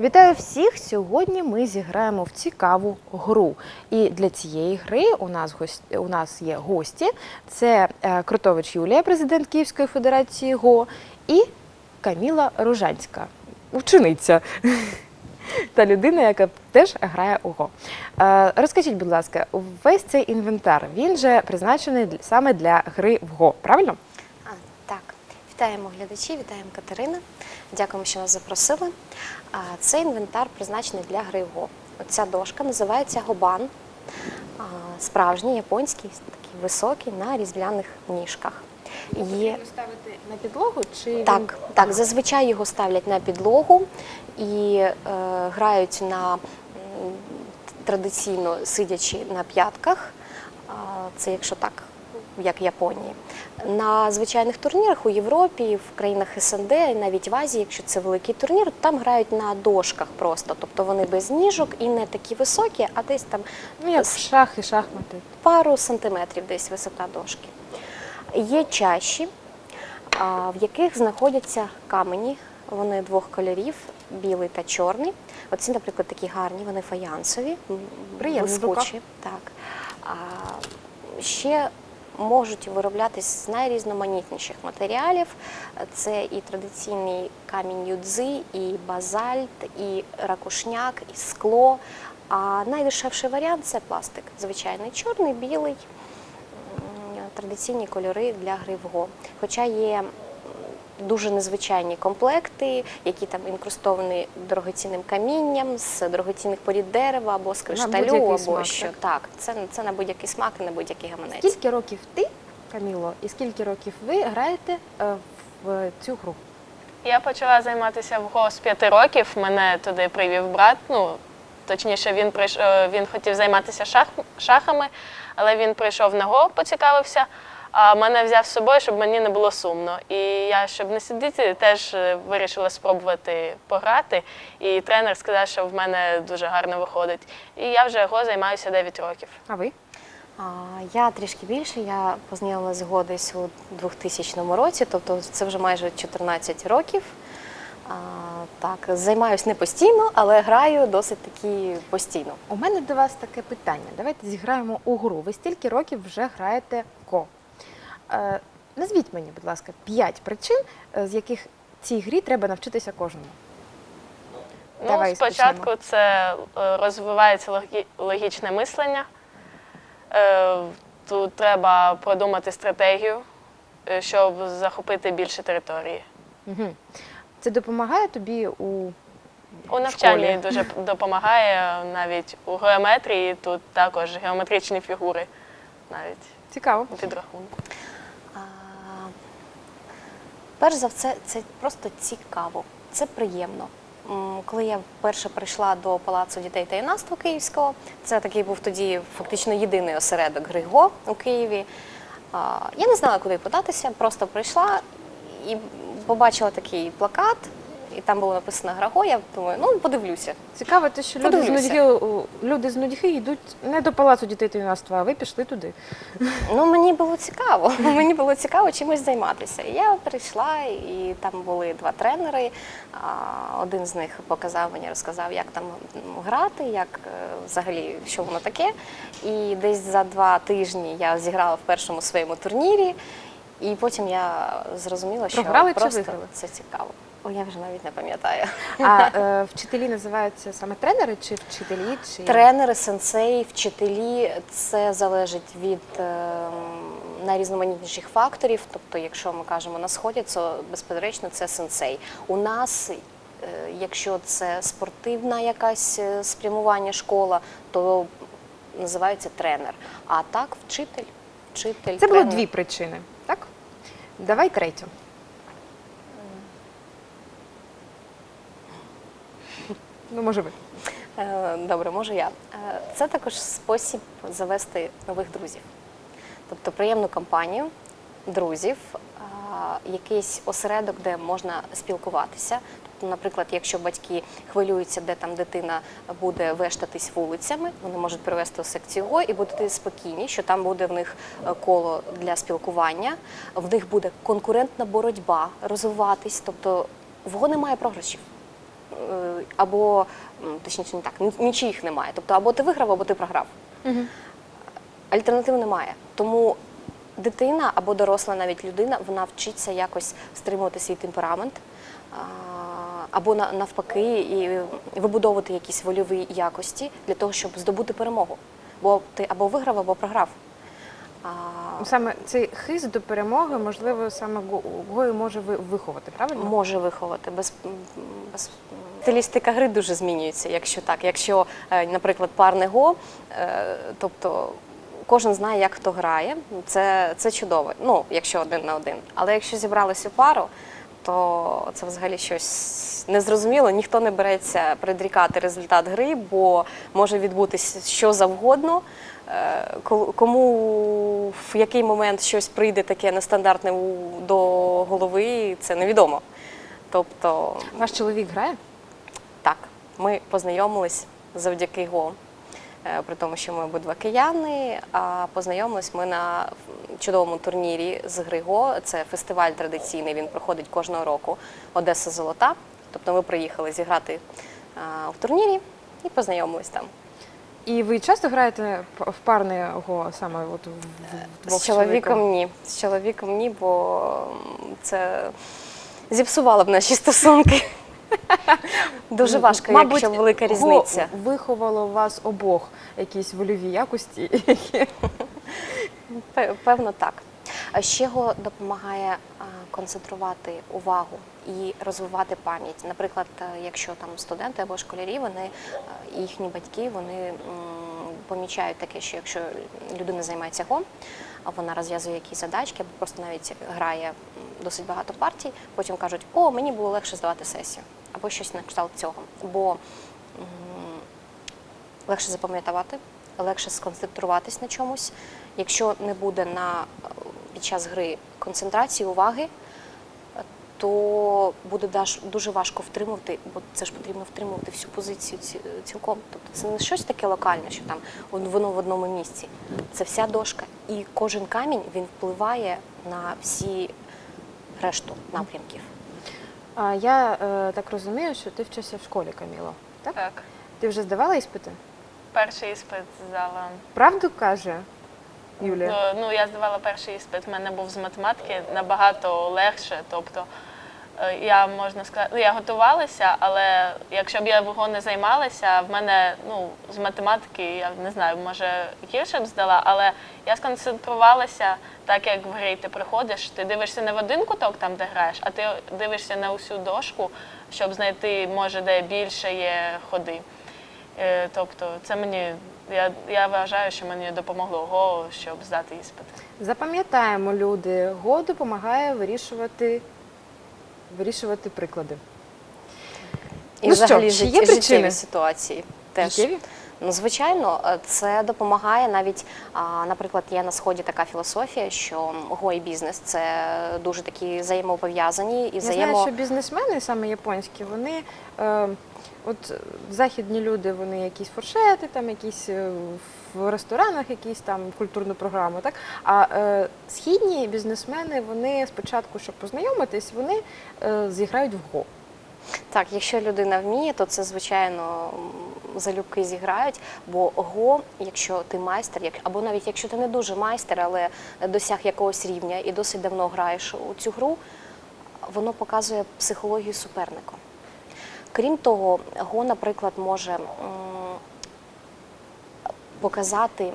Вітаю всіх! Сьогодні ми зіграємо в цікаву гру. І для цієї гри у нас гості, у нас є гості. Це е, Крутович Юлія, президент Київської Федерації ГО, і Каміла Ружанська, учениця. Та людина, яка теж грає у ГО. Е, Розкажіть, будь ласка, весь цей інвентар він же призначений саме для гри в ГО, правильно? Вітаємо глядачі, вітаємо Катерина. Дякуємо, що нас запросили. Цей інвентар призначений для гри в Го. Оця дошка називається гобан. Справжній японський, такий високий на різьбляних ніжках. Є ставити на підлогу чи так, так, зазвичай його ставлять на підлогу і е, грають на традиційно сидячи на п'ятках. Це якщо так, як в Японії. На звичайних турнірах у Європі, в країнах СНД, навіть в Азії, якщо це великий турнір, там грають на дошках просто. Тобто вони без ніжок і не такі високі, а десь там ну, як шахи, шахмати. пару сантиметрів десь висота дошки. Є чаші, в яких знаходяться камені. Вони двох кольорів, білий та чорний. Оці, наприклад, такі гарні, вони фаянсові, блискучі. Так. А, ще можуть вироблятись з найрізноманітніших матеріалів. Це і традиційний камінь юдзи, і базальт, і ракушняк, і скло. А найдешевший варіант це пластик. Звичайний чорний, білий, традиційні кольори для гривго. Хоча є дуже незвичайні комплекти, які там інкрустовані дорогоцінним камінням, з дорогоцінних порід дерева або з кришталю, або смак, що. так? Так, це, це на будь-який смак на будь-який гаманець. Скільки років ти, Каміло, і скільки років ви граєте е, в цю гру? Я почала займатися в ГО з п'яти років. Мене туди привів брат. Ну точніше, він прийшов, він хотів займатися шах, шахами, але він прийшов на ГО, поцікавився. А мене взяв з собою, щоб мені не було сумно. І я, щоб не сидіти, теж е, вирішила спробувати пограти. І тренер сказав, що в мене дуже гарно виходить. І я вже ГО займаюся 9 років. А ви? Я трішки більше. Я познайомилася з ГО десь у 2000 році, тобто це вже майже 14 років. А, так, займаюся не постійно, але граю досить таки постійно. У мене до вас таке питання. Давайте зіграємо у гру. Ви стільки років вже граєте назвіть мені, будь ласка, п'ять причин, е, з яких цій грі треба навчитися кожному. Ну, Давай спочатку це е, розвивається логі- логічне мислення. Е, Тут треба продумати стратегію, е, щоб захопити більше території. Угу. Це допомагає тобі у У навчанні школі. дуже допомагає навіть у геометрії. Тут також геометричні фігури, навіть цікаво. підрахунку. Перш за все, це просто цікаво, це приємно. Коли я вперше прийшла до Палацу дітей та юнацтва Київського, це такий був тоді фактично єдиний осередок Григо у Києві. Я не знала, куди податися, просто прийшла і побачила такий плакат, і там було написано Граго. Я думаю, ну подивлюся. Цікаво, те, що люди з, Подивлюся. нудьги, люди з нудьги йдуть не до палацу дітей та юнацтва, а ви пішли туди. Ну, мені було цікаво. Мені було цікаво чимось займатися. І я прийшла, і там були два тренери. А, Один з них показав мені, розказав, як там грати, як е, взагалі що воно таке. І десь за два тижні я зіграла в першому своєму турнірі, і потім я зрозуміла, що Програли чи просто виграли? це цікаво. О, я вже навіть не пам'ятаю. А е, вчителі називаються саме тренери чи вчителі? Чи... Тренери, сенсеї, вчителі це залежить від е, найрізноманітніших факторів. Тобто, якщо ми кажемо на сході, то безперечно це сенсей. У нас, е, якщо це спортивна якась е, спрямування школа, то називається тренер. А так, вчитель, вчитель. Це було дві причини, так? Давай третю. Ну, може ви. Е, Добре, може я. Е, Це також спосіб завести нових друзів. Тобто приємну компанію, друзів, якийсь осередок, де можна спілкуватися. Тобто, наприклад, якщо батьки хвилюються, де там дитина буде вештатись вулицями, вони можуть привести у секцію ГО і бути спокійні, що там буде в них е, коло для спілкування, в них буде конкурентна боротьба розвиватись. Тобто в ГО немає програшів. Е, або точніше не так, ні- нічиїх немає. Тобто або ти виграв, або ти програв. Альтернатив немає. Тому дитина або доросла навіть людина, вона вчиться якось стримувати свій темперамент. Або навпаки, і вибудовувати якісь вольові якості для того, щоб здобути перемогу. Бо ти або виграв, або програв. Саме цей хист до перемоги, можливо, саме Го- Гою може ви- виховати, правильно? може виховати. Без, без... Стилістика гри дуже змінюється, якщо так. Якщо, е, наприклад, парне го, е, тобто кожен знає, як хто грає, це, це чудово. Ну, якщо один на один. Але якщо зібралися у пару, то це взагалі щось незрозуміло. Ніхто не береться предрікати результат гри, бо може відбутися що завгодно. Е, Кому в який момент щось прийде таке нестандартне до голови, це невідомо. Тобто, Ваш чоловік грає? Ми познайомились завдяки ГО. Е, При тому, що ми обидва кияни, а познайомились ми на чудовому турнірі з гри ГО. Це фестиваль традиційний, він проходить кожного року Одеса Золота. Тобто ми приїхали зіграти в турнірі і познайомились там. І ви часто граєте в парне го саме от в- вдвох З чоловіком ні. З чоловіком ні, бо це зіпсувало б наші стосунки. Дуже важко, Мабуть, якщо велика Го різниця. виховало вас обох якісь вольові якості, які Пе- Певно, так. А Ще го допомагає а, концентрувати увагу і розвивати пам'ять. Наприклад, е, якщо там студенти або школярі, вони е, їхні батьки вони м, помічають таке, що якщо людина займається го, а вона розв'язує якісь задачки, або просто навіть грає м, досить багато партій, потім кажуть, о, мені було легше здавати сесію, або щось на кшталт цього. Бо легше запам'ятати, легше сконцентруватись на чомусь. Якщо не буде на під час гри концентрації, уваги, то буде дуже важко втримувати, бо це ж потрібно втримувати всю позицію цілком. Тобто це не щось таке локальне, що там воно в одному місці. Це вся дошка. І кожен камінь він впливає на всі решту напрямків. А я е, так розумію, що ти вчишся в школі, Каміло. Так? Так. Ти вже здавала іспити? Перший іспит здала. Правду каже Юлія? Ну, ну, я здавала перший іспит, в мене був з математики набагато легше. Тобто я можна сказати, ну я готувалася, але якщо б я його не займалася, в мене ну, з математики, я не знаю, може гірше б здала, але я сконцентрувалася, так як в грі ти приходиш, ти дивишся не в один куток, там де граєш, а ти дивишся на усю дошку, щоб знайти, може, де більше є ходи. Е, Тобто, це мені, я, я вважаю, що мені допомогло Го, щоб здати іспит. Запам'ятаємо, люди, го допомагає вирішувати, вирішувати приклади. І Ну що, взагалі чи жит- є причини? ситуації теж. Життєві? Ну, звичайно, е, це допомагає навіть, наприклад, є на сході така філософія, що го і бізнес це дуже такі взаємопов'язані і Я взаємо... знаю, що бізнесмени, саме японські, вони е, от західні люди, вони якісь фуршети, там якісь е, в ресторанах, якісь там культурну програму, так а е, східні бізнесмени, вони спочатку, щоб познайомитись, вони е, зіграють в го. Так, якщо людина вміє, то це звичайно залюбки зіграють. Бо го, якщо ти майстер, як або навіть якщо ти не дуже майстер, але досяг якогось рівня і досить давно граєш у цю гру, воно показує психологію суперника. Крім того, го, наприклад, може показати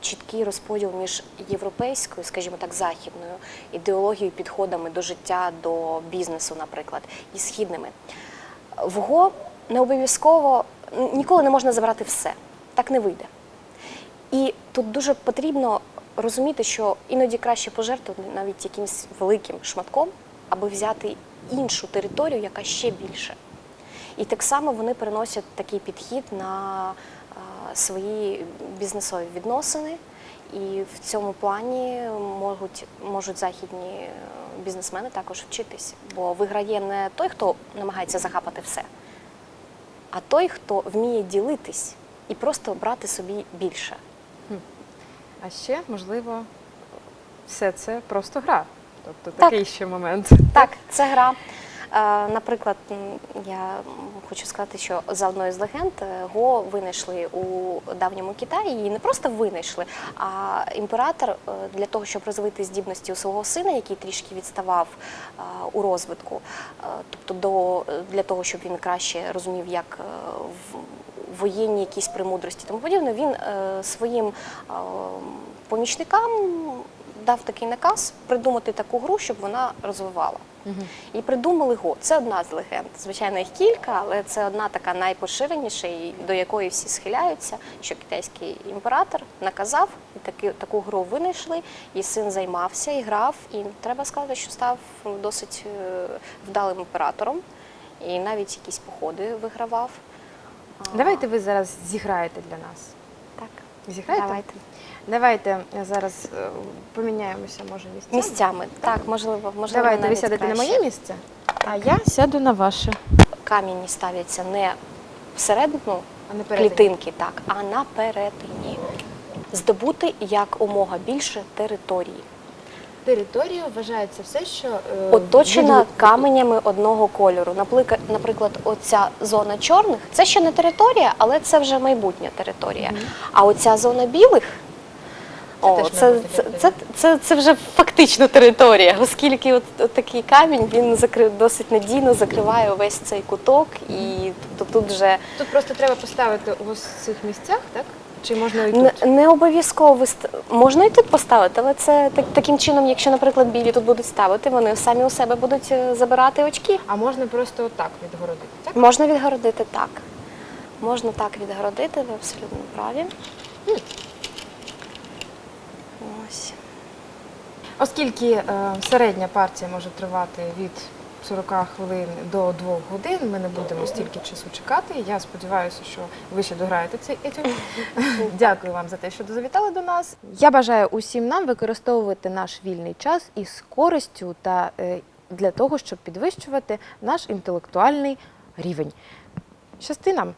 чіткий розподіл між європейською, скажімо так, західною ідеологією, підходами до життя, до бізнесу, наприклад, і східними. В ГО не обов'язково ніколи не можна забрати все. Так не вийде. І тут дуже потрібно розуміти, що іноді краще пожертвувати навіть якимось великим шматком, аби взяти іншу територію, яка ще більше. І так само вони переносять такий підхід на свої бізнесові відносини. І в цьому плані можуть, можуть західні е, бізнесмени також вчитись. Бо виграє не той, хто намагається захапати все, а той, хто вміє ділитись і просто брати собі більше. А ще, можливо, все це просто гра. Тобто Так. такий ще момент. Так, це гра. Е, Наприклад, я хочу сказати, що за одною з легенд е, Го винайшли у давньому Китаї. І не просто винайшли, а імператор е, для того, щоб розвити здібності у свого сина, який трішки відставав у розвитку, тобто до, для того, щоб він краще розумів, як воєнні якісь премудрості, тому подібне, він своїм помічникам дав такий наказ придумати таку гру, щоб вона розвивала. І придумали го. Це одна з легенд. Звичайно, їх кілька, але це одна така найпоширеніша, і до якої всі схиляються, що китайський імператор наказав, і таку гру винайшли, і син займався і грав. І треба сказати, що став досить е, вдалим імператором, і навіть якісь походи вигравав. Давайте ви зараз зіграєте для нас. так. Зіграєте? Давайте. Давайте зараз е, поміняємося, може, місцями. Місцями. Так, можливо, можливо. Давайте ви навіть сядете на краще. моє місце, а я сяду на ваше. Камінь ставляться не всередину А не перед клітинки, так, а на перетині. Здобути як умога більше території. Територія вважається все, що е, Оточена від- каменями одного кольору. Наприклад, оця зона чорних це ще не територія, але це вже майбутня територія. А оця зона білих. О, це, це, це, це, це вже фактично територія, оскільки от, от такий камінь він закри, досить надійно закриває увесь цей куток, і тобто тут вже Тут просто треба поставити у цих місцях, так? Чи можна і Не, тут? не обов'язково вист... можна і тут поставити, але це так, таким чином, якщо, наприклад, білі тут будуть ставити, вони самі у себе будуть е, забирати очки. А можна просто отак відгородити, так? Можна відгородити так. Можна так відгородити, ви абсолютно праві. Ось. Оскільки е, середня партія може тривати від 40 хвилин до 2 годин, ми не будемо стільки часу чекати. Я сподіваюся, що ви ще дограєте цей етюд. Дякую вам за те, що завітали до нас. Я бажаю усім нам використовувати наш вільний час із користю та е, для того, щоб підвищувати наш інтелектуальний рівень. Щасти нам!